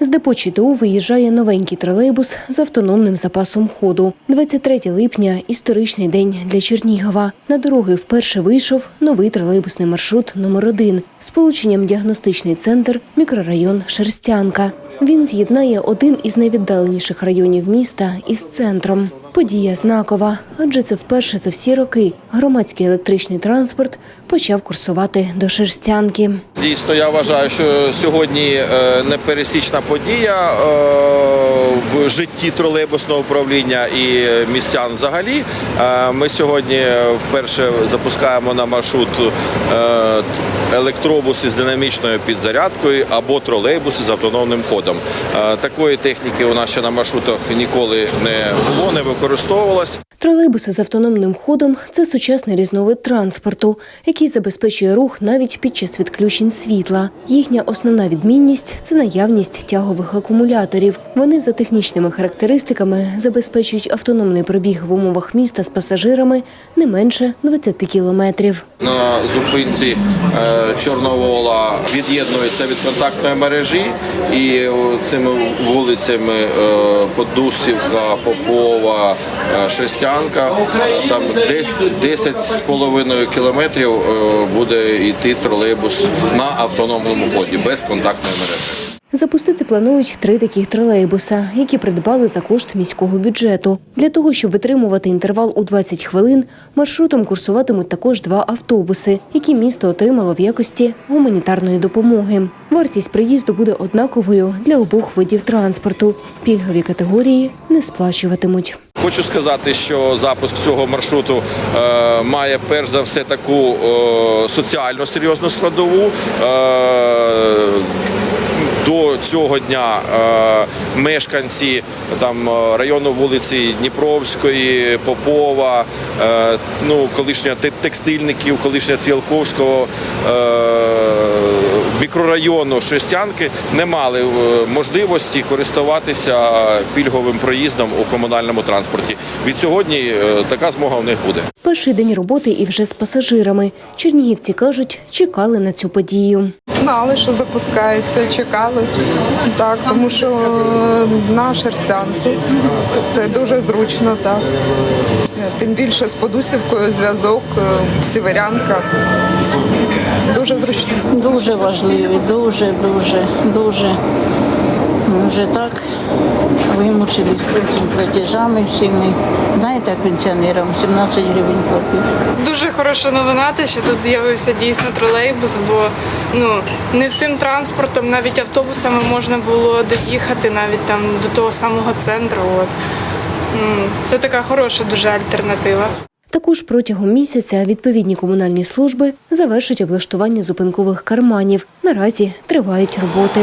З депо ЧТУ виїжджає новенький тролейбус з автономним запасом ходу. 23 липня – історичний день для Чернігова. На дороги вперше вийшов новий тролейбусний маршрут номер 1 з полученням діагностичний центр мікрорайон Шерстянка. Він з'єднає один із найвіддаленіших районів міста із центром. Подія знакова, адже це вперше за всі роки громадський електричний транспорт почав курсувати до Шерстянки. Дійсно, я вважаю, що сьогодні е, непересічна подія е, в житті тролейбусного управління і містян взагалі. Е, Ми сьогодні вперше запускаємо на маршрут е, електробуси з динамічною підзарядкою або тролейбуси з автономним ходом. Такої техніки у нас ще на маршрутах ніколи не було, не використовувалось. Тролейбуси з автономним ходом це сучасний різновид транспорту, який забезпечує рух навіть під час відключень світла. Їхня основна відмінність це наявність тягових акумуляторів. Вони за технічними характеристиками забезпечують автономний пробіг в умовах міста з пасажирами не менше 20 кілометрів. На зупинці е, Чорновола від'єднується від контактної мережі і е, цими вулицями е, Подусівка, Попова, Шерстянка, е, там десь 10 з половиною кілометрів буде йти тролейбус на автономному ході без контактної мережі. Запустити планують три таких тролейбуса, які придбали за кошт міського бюджету. Для того, щоб витримувати інтервал у 20 хвилин, маршрутом курсуватимуть також два автобуси, які місто отримало в якості гуманітарної допомоги. Вартість приїзду буде однаковою для обох видів транспорту. Пільгові категорії не сплачуватимуть. Хочу сказати, що запуск цього маршруту е, має перш за все таку е, соціально серйозну складову. Цього дня е, мешканці там е, району вулиці Дніпровської, Попова, е, ну колишня текстильників, колишня Ціолковського е, мікрорайону Шестянки не мали можливості користуватися пільговим проїздом у комунальному транспорті. Від сьогодні така змога в них буде. Перший день роботи і вже з пасажирами. Чернігівці кажуть, чекали на цю подію. Знали, що запускається, чекали. Так, тому що на шерстянку це дуже зручно, так. Тим більше з Подусівкою зв'язок, е, сіверянка. Дуже зручно. Дуже важливі, дуже, дуже, дуже. Ми вже так вимучились цим платежами всіми. Знаєте, пенсіонерам 17 гривень платити. Дуже хороша новина, те, що тут з'явився дійсно тролейбус, бо ну не всім транспортом, навіть автобусами можна було доїхати навіть там до того самого центру. От. Це така хороша дуже альтернатива. Також протягом місяця відповідні комунальні служби завершать облаштування зупинкових карманів. Наразі тривають роботи.